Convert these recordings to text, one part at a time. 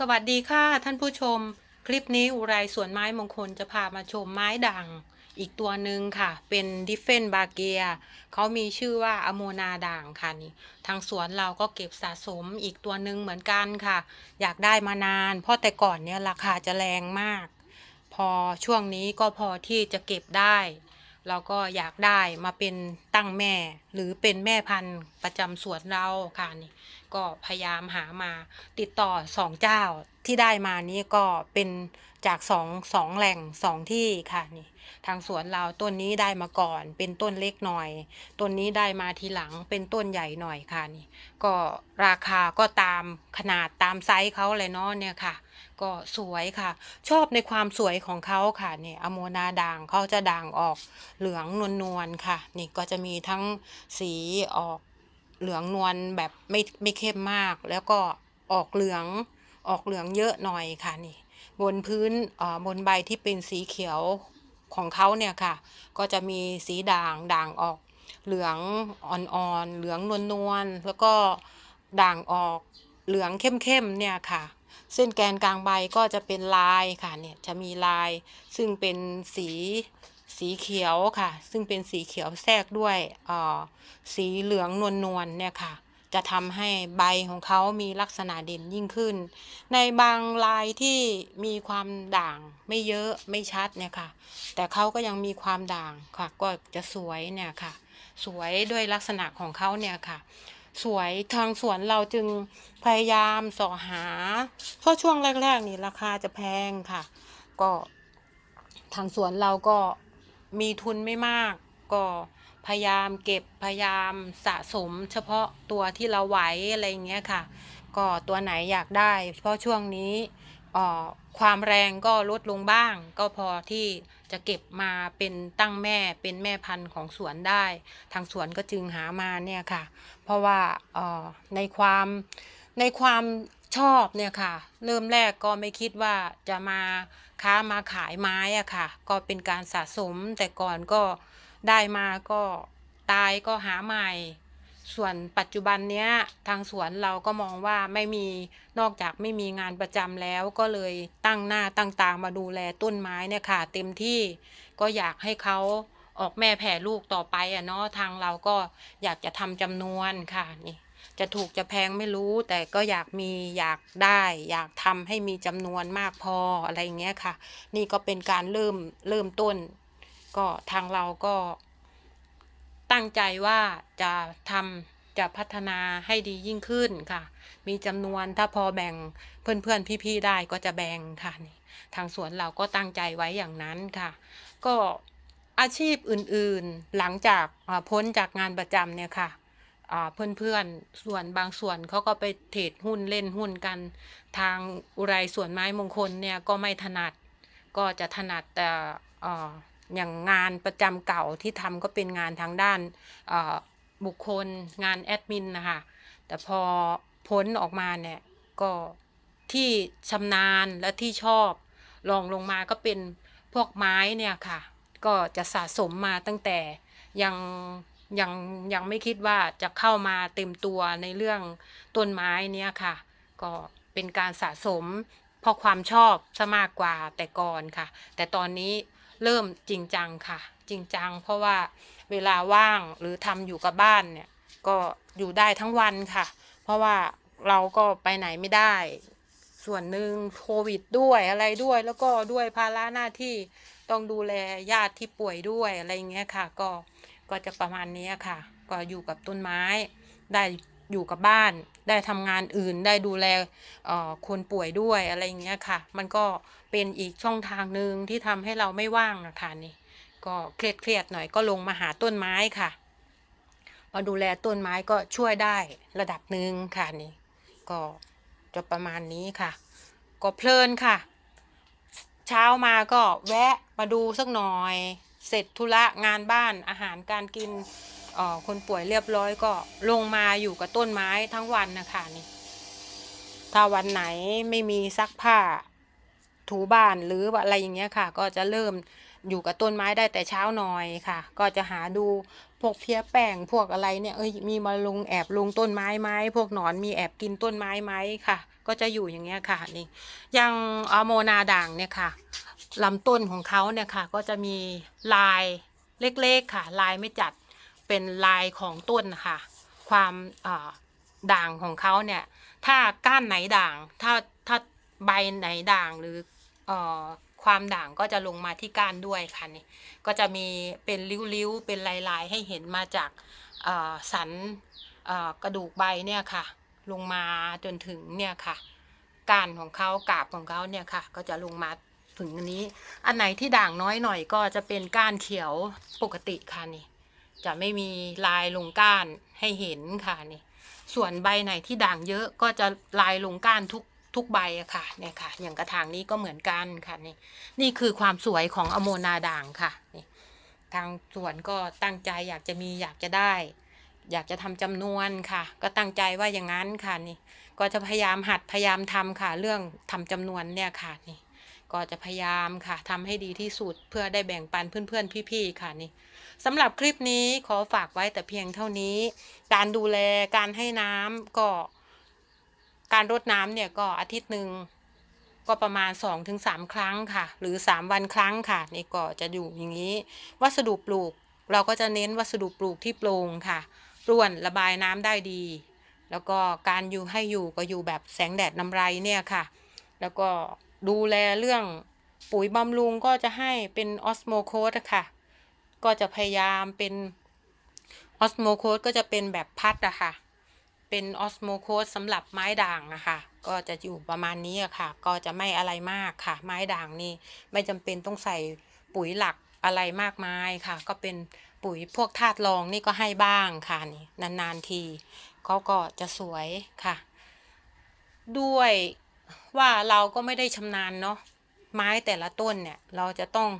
สวัสดีค่ะท่านผู้ชม คลิปนี้อุไรสวนไม้มงคลจะพามาชมไม้ด่างอีกตัวหนึ่งค่ะ เป็นดิฟเฟนบาเกียเขามีชื่อว่าอโมนาด่างค่ะนี่ทางสวนเราก็เก็บสะสมอีกตัวหนึ่งเหมือนกันค่ะ อยากได้มานาน เพราะแต่ก่อนเนี่ยราคาจะแรงมาก พอช่วงนี้ก็พอที่จะเก็บได้ เราก็อยากได้มาเป็นตั้งแม่ หรือเป็นแม่พันธุ์ประจำสวนเราค่ะนี่ก็พยายามหามาติดต่อสองเจ้าที่ได้มานี้ก็เป็นจากสองสองแหล่งสองที่ค่ะนี่ ทางสวนเราต้นนี้ได้มาก่อน เป็นต้นเล็กหน่อย ต้นนี้ได้มาทีหลังเป็นต้นใหญ่หน่อยค่ะนี่ก็ราคาก็ตามขนาดตามไซส์เขาเลยเนาะเนี่ยค่ะ ก็สวยค่ะ ชอบในความสวยของเขาค่ะเนี่ยอโมนาด่างเขาจะด่างออกเหลืองนวลๆค่ะ นี่ก็จะมีทั้งสีออกเหลืองนวลแบบไม่ไม่เข้มมาก แล้วก็ออกเหลืองออกเหลืองเยอะหน่อยค่ะนี่ บนพื้นเอ่อบนใบที่เป็นสีเขียว ของเขาเนี่ยค่ะ ก็จะมีสีด่างด่างออก เหลืองอ่อนๆเหลืองนวลๆแล้วก็ด่างออกเหลืองเข้มๆเนี่ยค่ะ เส้นแกนกลางใบก็จะเป็นลายค่ะเนี่ยจะมีลาย ซึ่งเป็นสีสีเขียวค่ะ ซึ่งเป็นสีเขียวแทรกด้วยอ่อสีเหลืองนวลนวลๆเนี่ยค่ะ จะทำให้ใบของเขามีลักษณะเด่นยิ่งขึ้น ในบางลายที่มีความด่างไม่เยอะไม่ชัดเนี่ยค่ะ แต่เขาก็ยังมีความด่างค่ะก็จะสวยเนี่ยค่ะ สวยด้วยลักษณะของเขาเนี่ยค่ะ สวยทางสวนเราจึงพยายามสอหา เพราะช่วงแรก ๆ นี่ราคาจะแพงค่ะ ก็ทางสวนเราก็มีทุนไม่มากก็ พยายามเก็บพยายามสะสมเฉพาะตัวที่เราไหวอะไรเงี้ยค่ะ ก็ตัวไหนอยากได้ เพราะช่วงนี้ความแรงก็ลดลงบ้าง ก็พอที่จะเก็บมาเป็นตั้งแม่เป็นแม่พันธุ์ของสวนได้ ทางสวนก็จึงหามาเนี่ยค่ะ เพราะว่าในความในความชอบเนี่ยค่ะ เริ่มแรกก็ไม่คิดว่าจะมาค้ามาขายไม้อะค่ะ ก็เป็นการสะสมแต่ก่อนก็ ได้มาก็ตายก็หาใหม่ ส่วนปัจจุบันเนี้ยทางสวนเราก็มองว่าไม่มีนอกจากไม่มีงานประจำแล้วก็เลยตั้งหน้าตั้งตามาดูแลต้นไม้เนี่ยค่ะ เต็มที่ก็อยากให้เขาออกแม่แผ่ลูกต่อไปอะเนาะทางเราก็อยากจะทำจำนวนค่ะนี่จะถูกจะแพงไม่รู้ แต่ก็อยากมีอยากได้ อยากทำให้มีจำนวนมากพออะไรอย่างเงี้ยค่ะ นี่ก็เป็นการเริ่มเริ่มต้น ก็ทางเราก็ตั้งใจว่าจะทำจะพัฒนาให้ดียิ่งขึ้นค่ะ มีจำนวนถ้าพอแบ่งเพื่อนๆพี่ๆได้ก็จะแบ่งค่ะนี่ทางสวนเราก็ตั้งใจไว้อย่างนั้นค่ะ ก็อาชีพอื่นๆหลังจากพ้นจากงานประจำเนี่ยค่ะเพื่อนๆ ส่วนบางส่วนเขาก็ไปเทรดหุ้นเล่นหุ้นกัน ทางอุไรส่วนไม้มงคลเนี่ยก็ไม่ถนัด ก็จะถนัดแต่ อย่างงานประจำเก่าที่ทำก็เป็นงานทางด้านบุคคลงานแอดมินนะคะแต่พอพ้นออกมาเนี่ยก็ที่ชำนาญและที่ชอบลองลงมาก็เป็นพวกไม้เนี่ยค่ะ ก็จะสะสมมาตั้งแต่ยังยังยังไม่คิดว่าจะเข้ามาเต็มตัวในเรื่องต้นไม้เนี่ยค่ะ ก็เป็นการสะสมเพราะความชอบซะมากกว่าแต่ก่อนค่ะ แต่ตอนนี้ เริ่มจริงจังค่ะ จริงจัง เพราะว่าเวลาว่างหรือทำอยู่กับบ้านเนี่ยก็อยู่ได้ทั้งวันค่ะ เพราะว่าเราก็ไปไหนไม่ได้ ส่วนหนึ่งโควิดด้วยอะไรด้วย แล้วก็ด้วยภาระหน้าที่ต้องดูแลญาติที่ป่วยด้วยอะไรเงี้ยค่ะ ก็ก็จะประมาณนี้ค่ะ ก็อยู่กับต้นไม้ได้ อยู่กับบ้าน ได้ทำงานอื่นได้ดูแลคนป่วยด้วยอะไรอย่างเงี้ยค่ะ มันก็เป็นอีกช่องทางหนึ่งที่ทำให้เราไม่ว่างอะค่ะนี่ ก็เครียดเครียดๆหน่อยก็ลงมาหาต้นไม้ค่ะมาดูแลต้นไม้ก็ช่วยได้ระดับหนึ่งค่ะนี่ ก็จะประมาณนี้ค่ะ ก็เพลินค่ะ เช้ามาก็แวะมาดูสักหน่อย เสร็จธุระงานบ้านอาหารการกิน คนป่วยเรียบร้อยก็ลงมาอยู่กับต้นไม้ทั้งวันนะคะนี่ ถ้าวันไหนไม่มีซักผ้า ถูบ้านหรืออะไรอย่างเงี้ยค่ะ ก็จะเริ่มอยู่กับต้นไม้ได้แต่เช้าหน่อยค่ะ ก็จะหาดูพวกเพี้ยแป้งพวกอะไรเนี่ยเอ้ยมีมาลงแอบลงต้นไม้ไหมพวกหนอนมีแอบกินต้นไม้ไหมค่ะ ก็จะอยู่อย่างเงี้ยค่ะนี่อย่างอโมนาด่างเนี่ยค่ะลำต้นของเขาเนี่ยค่ะ ก็จะมีลายเล็กๆค่ะ ลายไม่จัด เป็นลายของต้นนะคะความด่างของเขาเนี่ย ถ้าก้านไหนด่าง ถ้าถ้าใบไหนด่างหรืออความด่างก็จะลงมาที่ก้านด้วยค่ะนี่ก็จะมีเป็นริ้วๆเป็นลายๆ ให้เห็นมาจากสันกระดูกใบเนี่ยค่ะ ลงมาจนถึงเนี่ยค่ะก้านของเขากาบของเขาเนี่ยค่ะ ก็จะลงมาถึงอันนี้ อันไหนที่ด่างน้อยหน่อยก็จะเป็นก้านเขียวปกติค่ะนี่ จะไม่มีลายลงก้านให้เห็นค่ะนี่ส่วนใบไหนที่ด่างเยอะก็จะลายลงก้านทุกทุกใบอะค่ะเนี่ยค่ะ อย่างกระถางนี้ก็เหมือนกันค่ะนี่นี่คือความสวยของอโมนาด่างค่ะนี่ทางสวนก็ตั้งใจอยากจะมีอยากจะได้ อยากจะทำจำนวนค่ะ ก็ตั้งใจว่าอย่างนั้นค่ะนี่ก็จะพยายามหัดพยายามทำค่ะ เรื่องทำจำนวนเนี่ยค่ะนี่ก็จะพยายามค่ะทำให้ดีที่สุดเพื่อได้แบ่งปันเพื่อนๆพี่ๆค่ะนี่ สำหรับคลิปนี้ขอฝากไว้แต่เพียงเท่านี้ การดูแลการให้น้ำก็ การรดน้ำเนี่ยก็อาทิตย์หนึ่งก็ประมาณ2อถึงสครั้งค่ะ หรือ 3 วันครั้งค่ะ นี่ก็จะอยู่อย่างนี้ วัสดุปลูก เราก็จะเน้นวัสดุปลูกที่โปร่งค่ะร่วนระบายน้ำได้ดี แล้วก็การอยู่ให้อยู่ก็อยู่แบบแสงแดดนำไรเนี่ยค่ะ แล้วก็ดูแลเรื่องปุ๋ยบำรุงก็จะให้เป็นออสโมโคสค่ะ ก็จะพยายามเป็นออสโมโคสก็จะเป็นแบบพัดอะค่ะ เป็นออสโมโคสสำหรับไม้ด่างนะคะก็จะอยู่ประมาณนี้อะค่ะ ก็จะไม่อะไรมากค่ะ ไม้ด่างนี่ไม่จำเป็นต้องใส่ปุ๋ยหลักอะไรมากมายค่ะ ก็เป็นปุ๋ยพวกธาตุรองนี่ก็ให้บ้างค่ะนี่นานๆทีเขาก็จะสวยค่ะ ด้วยว่าเราก็ไม่ได้ชำนาญเนาะ ไม้แต่ละต้นเนี่ย เราจะต้อง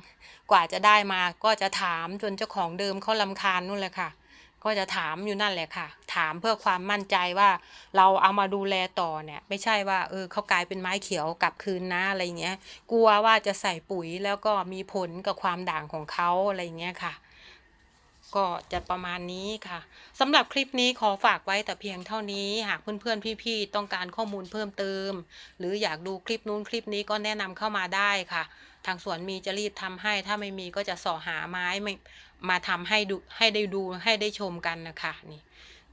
กว่าจะได้มาก็จะถามจนเจ้าของเดิมเขาลำคาญนู่นเลยค่ะ ก็จะถามอยู่นั่นแหละค่ะ ถามเพื่อความมั่นใจว่าเราเอามาดูแลต่อเนี่ย ไม่ใช่ว่าเออเขากลายเป็นไม้เขียวกลับคืนนะอะไรเงี้ย กลัวว่าจะใส่ปุ๋ยแล้วก็มีผลกับความด่างของเขาอะไรเงี้ยค่ะ ก็จะประมาณนี้ค่ะสำหรับคลิปนี้ขอฝากไว้แต่เพียงเท่านี้หากเพื่อนๆ พี่ๆ ต้องการข้อมูลเพิ่มเติม หรืออยากดูคลิปนู้นคลิปนี้ก็แนะนำเข้ามาได้ค่ะ ทางสวนมีจะรีบทำให้ ถ้าไม่มีก็จะสอหาไม้ไม่มาทำให้ดูให้ได้ดูให้ได้ชมกันนะคะนี่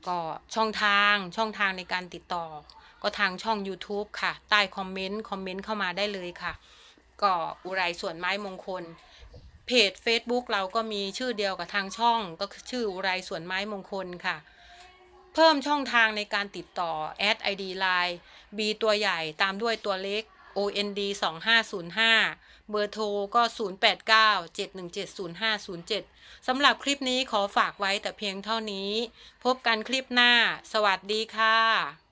ก็ช่องทางช่องทางในการติดต่อ ก็ทางช่อง YouTube ค่ะ ใต้คอมเมนต์คอมเมนต์เข้ามาได้เลยค่ะ ก็อุไรสวนไม้มงคล เพจ Facebook เราก็มีชื่อเดียวกับทางช่อง ก็คือชื่ออุไรสวนไม้มงคลค่ะ เพิ่มช่องทางในการติดต่อ add ID line B ตัวใหญ่ตามด้วยตัวเล็ก OND 2505 เบอร์โทรก็ 0897170507 สำหรับคลิปนี้ขอฝากไว้แต่เพียงเท่านี้ พบกันคลิปหน้า สวัสดีค่ะ